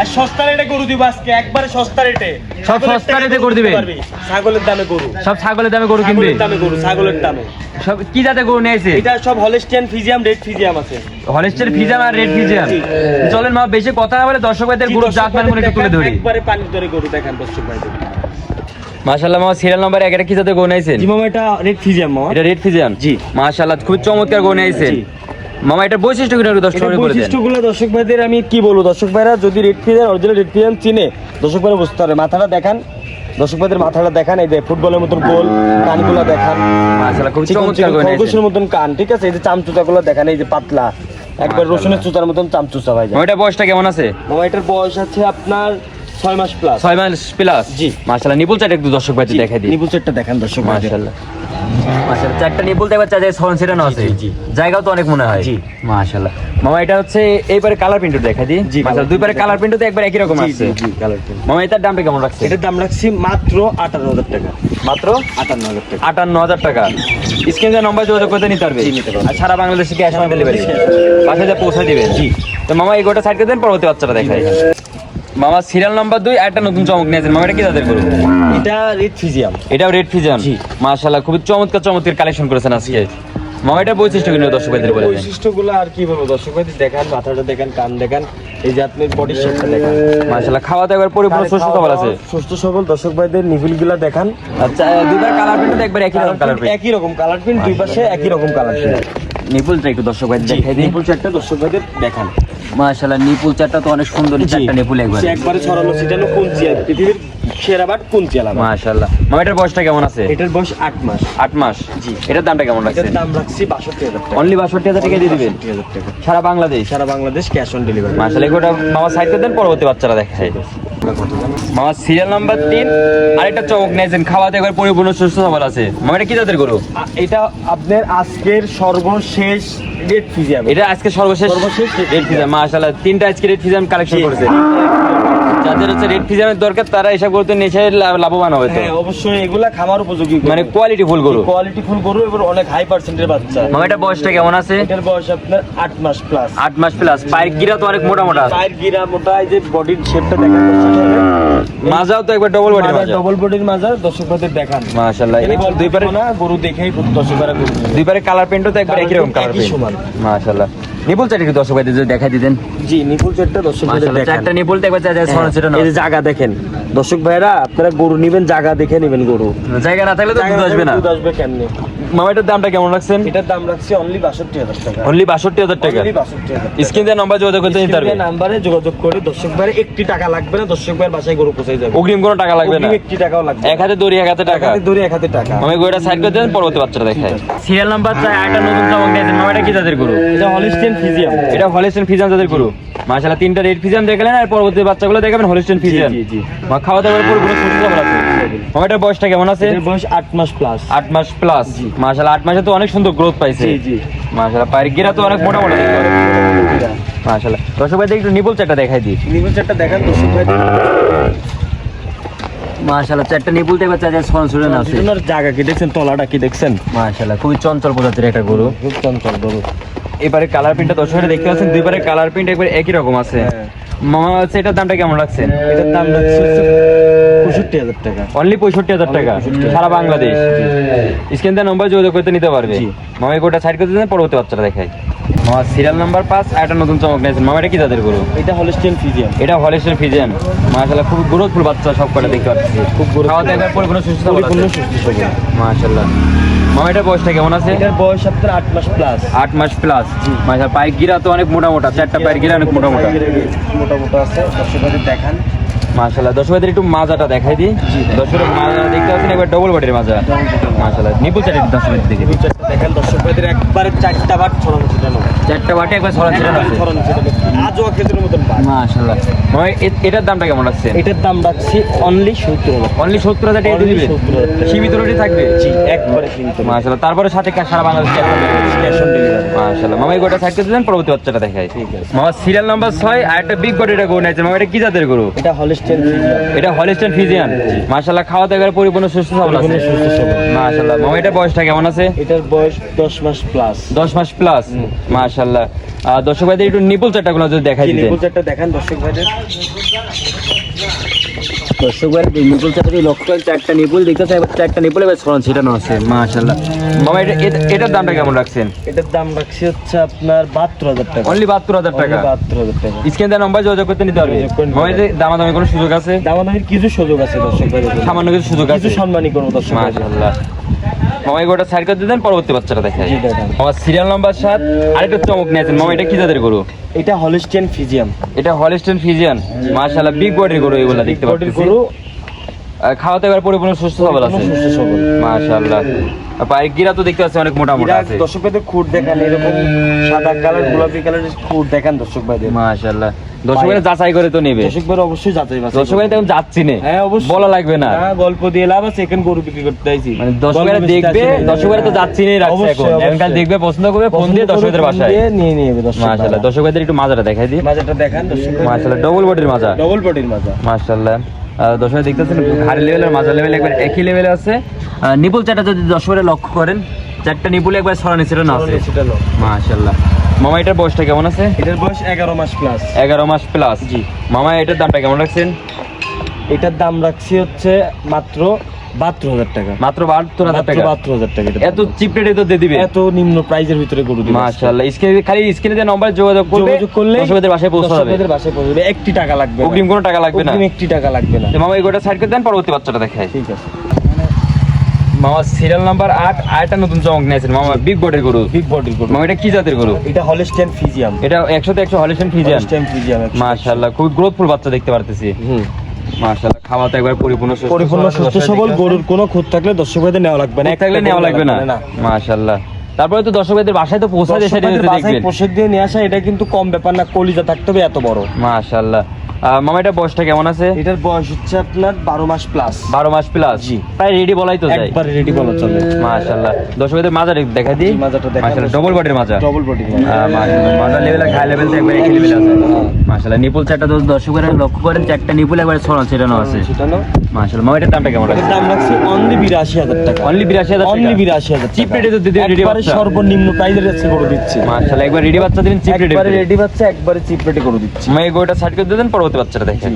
আর সস্তা রেটে গরু দিব আজকে একবারে সস্তা রেটে। সব সস্তা রেটে করে দিবে? ছাগলের দামে গরু। সব ছাগলের দামে গরু কিনবে? দামে গরু ছাগলের দামে। সব কি জাতের গরু নিয়েছে এটা সব হলস্টিয়ান ফিজিয়াম রেড ফিজিয়াম আছে। হলিস্টার ফিজাম আর রেড ফিজাম জি। চলেন মা বেশি কথা না বলে দর্শক ভাইদের গরু জাত মান একটু তুলে ধরি। একবারে পানির দরে গরু দেখান দর্শক ভাইদের। মাশাআল্লাহ মামা সিরিয়াল নাম্বার এক এটা কি জাতের গরু নিয়েছেন জি মামা এটা রেড ফিজিয়াম মামা। এটা রেড ফিজাম জি। মাশাআল্লাহ খুব চমৎকার গরু নিয়েছেন। মামা এটা বৈশিষ্ট্য কিনা একটু দর্শক বৈশিষ্ট্যগুলো দর্শক ভাইদের আমি কি বলব? দর্শক ভাইরা যদি রেড ফিজিয়াম অরিজিনাল রেড ফিজিয়াম চিনে দর্শক ভাইরা বুঝতে পারে মাথাটা দেখান। দর্শক ভাইদের মাথাটা দেখান এই যে ফুটবলের মতন গোল কানগুলো দেখান। খরগোশের মতন কান ঠিক আছে? এই যে দেখান এই যে পাতলা। একবার রসুনের চুতার মতন চামচুচা ভাই এটা বয়সটা কেমন আছে? মামা এটার বয়স আছে আপনার ছয় মাস প্লাস ছয় মাস প্লাস জি। মাশাআল্লাহ নিপুল চাট একটু দর্শক ভাইদের দেখাই দিই। নিবু সেটটা দেখান দর্শক মাশাআল্লাহ। মাশাআল্লাহ চারটা নিপুল দেখবার চাই সরন সেটানো আছে। জায়গাও তো অনেক মনে হয়। জি। মাশাআল্লাহ। মামা এটা হচ্ছে এইবারে কালার প্রিন্টও দেখাই দিই জি, মাশাআল্লাহ colour দুই পারে print কালার প্রিন্টও তো একবার একই রকম আছে জি কালার প্রিন্ট মামা এটার দামটা কেমন রাখছে এটার দাম রাখছি মাত্র আটান্ন হাজার টাকা। মাত্র? আটান্ন হাজার টাকা। আটান্ন হাজার টাকা। স্ক্রিনে নম্বর যোগাযোগ করতে নিতে পারবে। নিতে পারবে। আর সারা বাংলাদেশে ক্যাশ অন ডেলিভারি বাসায় যা পৌঁছে দিবেন জি। তো মামা এই গোটা সাইড করে দেন পরবর্তী বাচ্চাটা দেখাই। মামা সিরিয়াল নাম্বার দুই একটা নতুন চমক নিয়েছেন মামা এটা কি তাদের করুন এটা রেড ফিজিয়াম এটাও রেড ফিজিয়াম জি। মাশাআল্লাহ খুবই চমৎকার চমৎকার কালেকশন করেছেন আজকে। মামা এটা বৈশিষ্ট্য কিন্তু দর্শক ভাইদের বলে দেন? বৈশিষ্ট্যগুলো আর কি বলব? দর্শক ভাইদের দেখান মাথাটা দেখান কান দেখান এই যে আপনি বডি শেপটা দেখান। মাশাআল্লাহ খাওয়া দাওয়া একবার পরিপূর্ণ সুস্থ সবল আছে। সুস্থ সবল দর্শক ভাইদের নিভিলগুলো দেখান। আচ্ছা দুইবার কালার প্রিন্ট একবার একই রকম কালার প্রিন্ট একই রকম কালার প্রিন্ট দুই পাশে একই রকম কালার প্রিন্ট নিপুলটা একটু দর্শক ভাইদের দেখাই দিই। নিপুল চারটা দর্শক ভাইদের দেখান। মাশাআল্লাহ নিপুল চারটা তো অনেক সুন্দর চারটা নিপুল একবার। সে একবারে ছড়ানো ছিটানো কুঞ্চিয়া পৃথিবীর সেরা বাট কুঞ্চিয়া আলাদা মাশাআল্লাহ। মামা এটার বয়সটা কেমন আছে? এটার বয়স আট মাস। আট মাস? জি। এটার দামটা কেমন এটার দাম রাখছি বাষট্টি হাজার টাকা। অনলি বাষট্টি হাজার টাকা দিয়ে দিবেন? 62,000 টাকা। সারা বাংলাদেশ? সারা বাংলাদেশ ক্যাশ অন ডেলিভারি মাশাআল্লাহ এটা মামা সাইড দেন পরবর্তী বাচ্চারা দেখায় মামা সিরিয়াল নাম্বার তিন আরেকটা চমক নিয়েছেন খাওয়াতে একবার পরিপূর্ণ সুস্থ সবার আছে। মামা এটা কি জাতের গরু? এটা আপনার আজকের সর্বশেষ রেড ফিজিয়াম এটা আজকে সর্বশেষ সর্বশেষ রেড ফিজিয়াম মাশাআল্লাহ তিনটা আজকে রেড ফিজিয়াম কালেকশন করেছে। যাদের হচ্ছে রেড ফিজামের দরকার তারা এসব করতে নেশে লাভবান হবে তো। হ্যাঁ অবশ্যই এগুলা খামার উপযোগী মানে কোয়ালিটি ফুল গরু। কোয়ালিটি ফুল গরু এবং অনেক হাই পার্সেন্টের বাচ্চা। মামা এটা বয়সটা কেমন আছে? এটার বয়স আপনার আট মাস প্লাস আট মাস প্লাস পায়ের গিরা তো অনেক মোটা মোটা। পায়ের গিরা মোটা এই যে বডির শেপটা দেখান মাজাও তো একবার ডবল বডি মাজা ডবল বডির মাজার দর্শক ভাইদের দেখান মাশাআল্লাহ এর দুই পারে না গরু দেখেই দর্শক ভাইরা গরু দুই পারে কালার প্রিন্টও তো একবার একই রকম কালার সমান। মাশাআল্লাহ নিপুল চাট একটু দর্শক ভাইদের দেখাই দিতেন। জি নিপুল চারটা দর্শক ভাইদের দেখান। চারটা নিপুল দেখবে চাই সরন না। এই জায়গা দেখেন। দর্শক ভাইরা আপনারা গরু নিবেন জায়গা দেখে নেবেন গরু। জায়গা না থাকলে তো দুধ আসবে না। দুধ আসবে কেমনে? মামা এটার দামটা কেমন রাখছেন? এটার দাম রাখছি অনলি বাষট্টি হাজার টাকা। অনলি বাষট্টি হাজার টাকা? Only 62,000 টাকা। স্ক্রিন দিয়ে নাম্বার যোগাযোগ করতে নিতে পারবে নাম্বারে যোগাযোগ করে দর্শক ভাইরা একটি টাকা লাগবে না দর্শক ভাইয়ের বাসায় গরু পৌঁছে যাবে। অগ্রিম কোনো টাকা লাগবে না? একটি টাকাও লাগবে এক হাতে দড়ি এক হাতে টাকা? দূরে এক হাতে টাকা। আমি সাইড করে দেন পরবর্তী বাচ্চাটা দেখায়। সিরিয়াল নাম্বার চাই একটা নতুন চমক দিয়েছেন মামা এটা কি জাতের গরু? এটা হলিস্টিয়ান ফিজিয়াম এটা হলিস্টেন জাতের গরু। মাশাআল্লাহ তিনটা রেড ফিজান দেখলেন আর পরবর্তী বাচ্চাগুলো দেখাবেন হলিস্টেন জি। মা খাওয়া দাওয়ার পর পুরো সুস্থ আছে বয়সটা কেমন আছে? বয়স আট মাস প্লাস আট মাস প্লাস। মাশাআল্লাহ আট মাসে তো অনেক সুন্দর গ্রোথ পাইছে। জি, জি। মাশাআল্লাহ পায়ের তো অনেক মোটা মোটা মাশাআল্লাহ। দর্শক ভাই একটু চারটা দেখাই দিই। নিবল চারটা দেখান দর্শক ভাই। মাশাআল্লাহ চারটা নিপুল দেখবে চাই সরন আছে। দুজনের জায়গা কি দেখছেন তলাটা কি দেখছেন? মাশাআল্লাহ খুবই চঞ্চল প্রজাতির একটা গরু। খুব চঞ্চল গরু। এবারে কালার প্রিন্টটা দর্শকরা দেখতে পাচ্ছেন দুইবারে কালার প্রিন্ট একবার একই রকম আছে। হ্যাঁ। মামা হচ্ছে এটার দামটা কেমন লাগছে? এটার দাম রাখছি পঁয়ষট্টি হাজার টাকা। অনলি পঁয়ষট্টি হাজার টাকা? সারা বাংলাদেশ? স্ক্রিন দিয়ে নম্বর যোগাযোগ করতে নিতে পারবে। মামা গোটা সাইড করতে দেন পরবর্তী বাচ্চাটা দেখাই মামা সিরিয়াল নাম্বার পাঁচ আর একটা নতুন চমক নিয়েছেন মামা এটা কি তাদের গরু? এটা হলিস্টিয়ান ফিজিয়াম এটা হলেস্টের ফিজিয়ান মাশাআল্লাহ খুব গ্রোথফুল বাচ্চা সব কটা দেখতে পাচ্ছি। খুব growthful। খাওয়া দাওয়া পরিপূর্ণ সুস্থ পরিপূর্ণ সুস্থ সবল। মাশাআল্লাহ। মামা এটা বয়সটা কেমন আছে? এটার বয়স আপনার আট মাস প্লাস আট মাস প্লাস মাশাআল্লাহ পায়ের গিরা তো অনেক মোটা মোটা চারটা পায়ের গিরা অনেক মোটা মোটা মোটা। মোটা আছে। দেখান মাশাআল্লাহ। দর্শকদের একটু মাজাটা দেখাই দিই। দর্শকের মাজা দেখতে পাচ্ছেন একবার ডবল বডির মাজা। মাশাল্লাহ নিপুল চাটি দর্শকদের দিকে। দেখেন চারটা একবার দর্শক ভাইদের একবারে চারটা বার ছড়ানো ছিটানো চারটা বাটে একবার ছিটানো আছে ছড়ানো ছিটানো মতন মাশাআল্লাহ। এ- এটার দামটা কেমন রাখছেন এটার দাম রাখছি অনলি সত্তর হাজার অনলি সত্তর হাজার টাকা দিয়ে দিবেন সীমিত রেটে থাকবে? জি একবারে কিন্তু মাশাআল্লাহ। তারপরে সাথে সারা বাংলাদেশ ক্যাশ অন ডেলিভারি মাশাআল্লাহ। মামা এই গোটা সাইড করে দিলেন পরবর্তী বাচ্চাটা দেখাই। ঠিক আছে। মামা সিরিয়াল নাম্বার ছয় আর একটা বিগ গরু নিয়েছে মামা এটা কি জাতের গরু? এটা হলিস্টিয়ান ফিজিয়াম এটা হলিস্টান ফিজিয়ান মাশাআল্লাহ খাওয়া দাওয়ার পরিপূর্ণ সুস্থ সবল আছে। মাশাআল্লাহ। মামা এটা বয়সটা কেমন আছে? এটার বয়স দশ মাস প্লাস দশ মাস প্লাস মাশাআল্লাহ। মাশাআল্লাহ আহ, দর্শক ভাইদের একটু নিপুল চারটাগুলো যদি দেখাই জি, দিতেন নিপুল চারটা দেখান দর্শক ভাইদের। দর্শক ভাইদের নিপুল চারটা লক্ষ্য চারটা নিপুল দেখতেছে এবার চারটা নিপুল এবার ছড়ান ছিটানো আছে মাশাআল্লাহ। মামা এটা এটা- এটার দামটা কেমন রাখছেন? এটার দাম রাখছি হচ্ছে আপনার বাহাত্তর হাজার টাকা। অনলি বাহাত্তর হাজার টাকা? বাহাত্তর হাজার টাকা। স্ক্যান দেওয়ার নাম্বার যোগাযোগ করতে নিতে পারবে? দামাদামি কোনো সুযোগ আছে? দামাদামির কিছু সুযোগ আছে দর্শক ভাইদের সামান্য কিছু সুযোগ আছে। কিছু সম্মানী করব দর্শক। মাশাআল্লাহ মামা এগুলোটা সাইড করে দেন পরবর্তী বাচ্চাটা দেখাই। জি, আমার সিরিয়াল নাম্বার সাত আরেকটা চমক নিয়েছেন মামা এটা কি জাতের গরু? এটা হলিস্টিয়ান ফিজিয়াম এটা হলিস্টেন ফিজিয়ান মাশাআল্লাহ বিগ বডির গরু এগুলা দেখতে পাচ্ছি। গরু। খাওয়াতে এবার পরিপূর্ণ সুস্থ সবল আছে। সুস্থ সবল। মাশাআল্লাহ। তো দেখতে পাচ্ছি অনেক মোটা মোটা আছে। দর্শক ভাইদের খুঁট দেখান এরকম সাদা কালার গোলাপি কালারের খুঁট দেখান দর্শক ভাইদের। মাশাআল্লাহ। দর্শকেরা যাচাই করে তো নেবে। দর্শক ভাইরা অবশ্যই যাচাই বাছাই তেমন যাচ্ছি নে। হ্যাঁ অবশ্যই। বলা লাগবে না হ্যাঁ, গল্প দিয়ে লাভ আছে এখন গরু বিক্রি করতে আইছি মানে দর্শকেরা দেখবে দর্শকেরা তো যাচ্ছি নেই রাখছে এখন। এখনকার দেখবে পছন্দ করবে ফোন দিয়ে দর্শকদের বাসায়। নিয়ে নিয়ে যাবে দর্শক মাশাআল্লাহ দর্শক ভাইদের একটু মাজাটা দেখাই দিই। মাজাটা দেখান দর্শক মাশাআল্লাহ ডবল বডির মাজা। ডবল বডির মাজা। মাশাআল্লাহ। আহ, দর্শক ভাই দেখতেছেন হাড়ি লেভেলের মাজা লেভেল একবার একই লেভেলে আছে। নিপুল চারটা যদি দর্শকেরা লক্ষ্য করেন চারটা নিপুল একবার ছড়ানি ছিল না আছে। মাশাআল্লাহ। মামা এটার বয়সটা কেমন আছে? এটার বয়স এগারো মাস প্লাস এগারো মাস প্লাস জি। মামা এটার দামটা কেমন রাখছেন? এটার দাম রাখছি হচ্ছে মাত্র বাহাত্তর হাজার টাকা। মাত্র বাহাত্তর হাজার টাকা? বাহাত্তর হাজার টাকা এত চিপ রেটে তো দিয়ে দিবে? এত নিম্ন প্রাইজের ভিতরে গরু দিবে। মাশাআল্লাহ স্ক্রিনে খালি স্ক্রিনে যে নাম্বার যোগাযোগ করবে যোগাযোগ করলে দর্শকদের বাসায় দর্শকদের একটি টাকা লাগবে না। অগ্রিম কোনো টাকা লাগবে না? অগ্রিম একটি টাকা লাগবে না। মামা এই গোটা সাইড করে দেন পরবর্তী বাচ্চাটা দেখাই। ঠিক আছে। মামা সিরিয়াল নাম্বার আট নতুন চমক নিয়েছেন মামা বিগ বডির গরু। বিগ বডির গরু। মামা এটা কি জাতের গরু? এটা হলস্টেন ফিজিয়াম এটা একশোতে একশো হলিশন ফিজিয়ান হলস্টেন ফিজিয়াম মাশাআল্লাহ খুব গ্রোথফুল বাচ্চা দেখতে পারতেছি। হুম। মাশাআল্লাহ খাওয়া তো একবার পরিপূর্ণ সুস্থ পরিপূর্ণ সুস্থ দর্শক সবল গরুর কোনো খুঁত থাকলে দর্শক ভাইদের নেওয়া লাগবে না এক থাকলে নেওয়া লাগবে না। মাশাআল্লাহ। তারপরে তো দর্শকদের বাসায় তো পৌঁছা বাসায় দেখবেন। দিয়ে নিয়ে আসা এটা কিন্তু কম ব্যাপার না কলিজা থাকতে হবে এত বড়। মাশাআল্লাহ। মামা এটা বয়সটা কেমন আছে? এটার বয়স হচ্ছে আপনার বারো মাস প্লাস বারো মাস প্লাস জি। প্রায় রেডি বলাই তো যায়। একবারে রেডি বলা চলে। মাশাআল্লাহ। দর্শকদের দেখা দিই। মাজাটা দেখান। মাশাআল্লাহ ডবল বডির মাজা ডবল বডি মাজা লেভেল ঘাড় লেভেল তো একবার একই লেভেল আছে। মাশাআল্লাহ নিপুল চারটা দশ দর্শকেরা লক্ষ্য করেন চারটা নিপুল একবার ছড়ানো আছে। মাশাআল্লাহ মামা এটার দামটা কেমন আছে? দাম রাখছি অনলি বিরাশি হাজার টাকা। অনলি বিরাশি হাজার অনলি বিরাশি হাজার চিপ রেটে তো দিদি রেডি একবারে বাচ্চা। সর্বনিম্ন প্রাইজের কাছে করে দিচ্ছি। মাশাআল্লাহ একবার রেডি বাচ্চা দিবেন চিপ রেটে একবারে রেডি বাচ্চা একবারে চিপ রেটে করে দিচ্ছি। এই গোটা সাইড করে দেন পরবর্তী বাচ্চাটা দেখেন।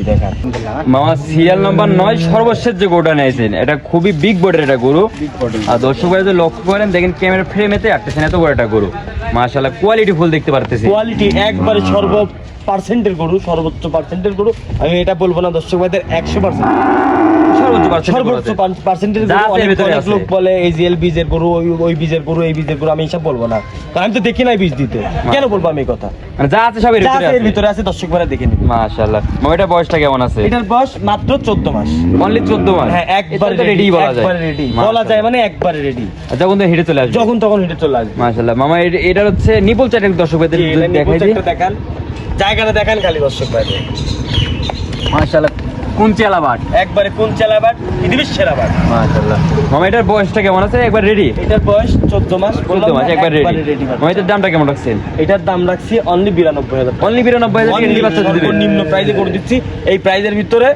মামা সিরিয়াল নাম্বার নয় সর্বশেষ যে গরুটা নিয়েছেন এটা খুবই বিগ বডের একটা গরু। আর দর্শক ভাই যদি লক্ষ্য করেন দেখেন ক্যামেরা ফ্রেমেতে আটতেছেন এত বড় একটা গরু। মাশাআল্লাহ কোয়ালিটি ফুল দেখতে পারতেছি। কোয়ালিটি একবারে সর্ব পার্সেন্টের গরু সর্বোচ্চ পার্সেন্টের গরু। আমি এটা বলব না দর্শক ভাইদের একশো পার্সেন্ট সর্বোচ্চ percent সর্বোচ্চ গরু আছে। পার্সেন্টের যা গরু আছে অনেক ভিতরে অনেক আছে। লোক বলে এই যে এল বীজের গরু ওই ওই বীজের গরু এই বীজের গরু আমি এসব বলব না। কারণ আমি তো দেখি নাই বীজ দিতে। কেন বলব আমি এই কথা? মানে যা আছে সবের যা ভিতরে আছে এর ভিতরে আছে দর্শক ভাইরা দেখে নিবে। মাশাআল্লাহ। এটা বয়সটা কেমন আছে? এটার বয়স মাত্র চোদ্দ মাস। অনলি 14 মাস? হ্যাঁ একবারে রেডি বলা যায়। একবারে রেডি বলা যায় মানে একবারে রেডি যখন তো হেঁটে চলে আসবে। যখন তখন হেঁটে চলে আসবে। মাশাআল্লাহ। মামা এটা- হচ্ছে নিপল চ্যানেল দর্শক ভাইদের জি, যদি এটা দেখাই দিই। দেখান। জায়গাটা দেখান খালি দর্শক মাশাআল্লাহ। কোন বাট একবারে কোন চালাবার পৃথিবীর সেরা বার মাশাআল্লাহ। মামা এটার বয়সটা কেমন আছে? একবার রেডি এটার বয়স চোদ্দ মাস 14 মাস একবার রেডি রেডি মামা এটার দামটা কেমন রাখছেন? এটার দাম রাখছি অনলি বিরানব্বই হাজার অনলি 92000 টাকা রেডি বাচ্চা দিবেন নিম্ন প্রাইজে করে দিচ্ছি। এই প্রাইজের ভিতরে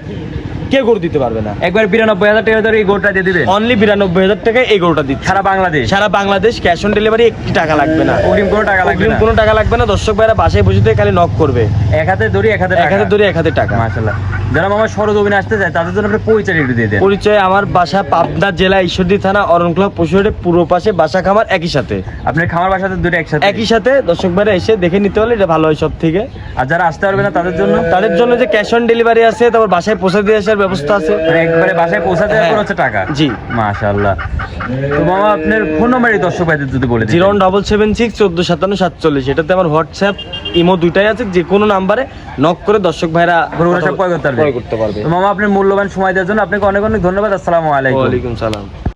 কে করে দিতে পারবে না। একবার 92000 টাকা ধরে এই গোটা দিয়ে দিবেন অনলি বিরানব্বই হাজার টাকা এই গরুটা দিচ্ছি। সারা বাংলাদেশ। সারা বাংলাদেশ ক্যাশ অন ডেলিভারি একটি টাকা লাগবে না। অগ্রিম কোনো টাকা লাগবে না। কোনো টাকা লাগবে না। দর্শক ভাইরা বাসায় বসে খালি নক করবে। এক হাতে ধরি এক হাতে এক হাতে ধরে এক হাতে টাকা। মাশাআল্লাহ। যারা মামা সরজমিনে আসতে চায় তাদের জন্য আপনি পরিচয় একটু দিয়ে দেন। পরিচয় আমার বাসা পাবনা জেলা ঈশ্বরদী থানা অরণকুলা পশুহাটের পূর্ব পাশে বাসা খামার একই সাথে। আপনার খামার বাসাতে দুটো একসাথে একই সাথে দর্শক ভাইরা এসে দেখে নিতে হলে এটা ভালো হয় সব থেকে আর যারা আসতে পারবে না তাদের জন্য? তাদের জন্য যে ক্যাশ অন ডেলিভারি আছে তারপর বাসায় পৌঁছে দিয়ে আসার ব্যবস্থা আছে। মানে একবারে বাসায় পৌঁছাতে হ্যাঁ। খরচ হচ্ছে টাকা? জি। মাশাআল্লাহ। তো মামা আপনার ফোন নাম্বারই দর্শক ভাইদের যদি বলে জিরো ডবল সেভেন সিক্স চোদ্দ সাতান্ন সাতচল্লিশ এটাতে আমার হোয়াটসঅ্যাপ ইমো দুইটাই আছে যে কোনো নাম্বারে নক করে দর্শক ভাইরা গরুগুলো করতে ক্রয় করতে পারবে। মামা আপনি মূল্যবান সময় দেওয়ার জন্য আপনাকে অনেক অনেক ধন্যবাদ। আসসালামু আলাইকুম। ওয়ালাইকুম সালাম।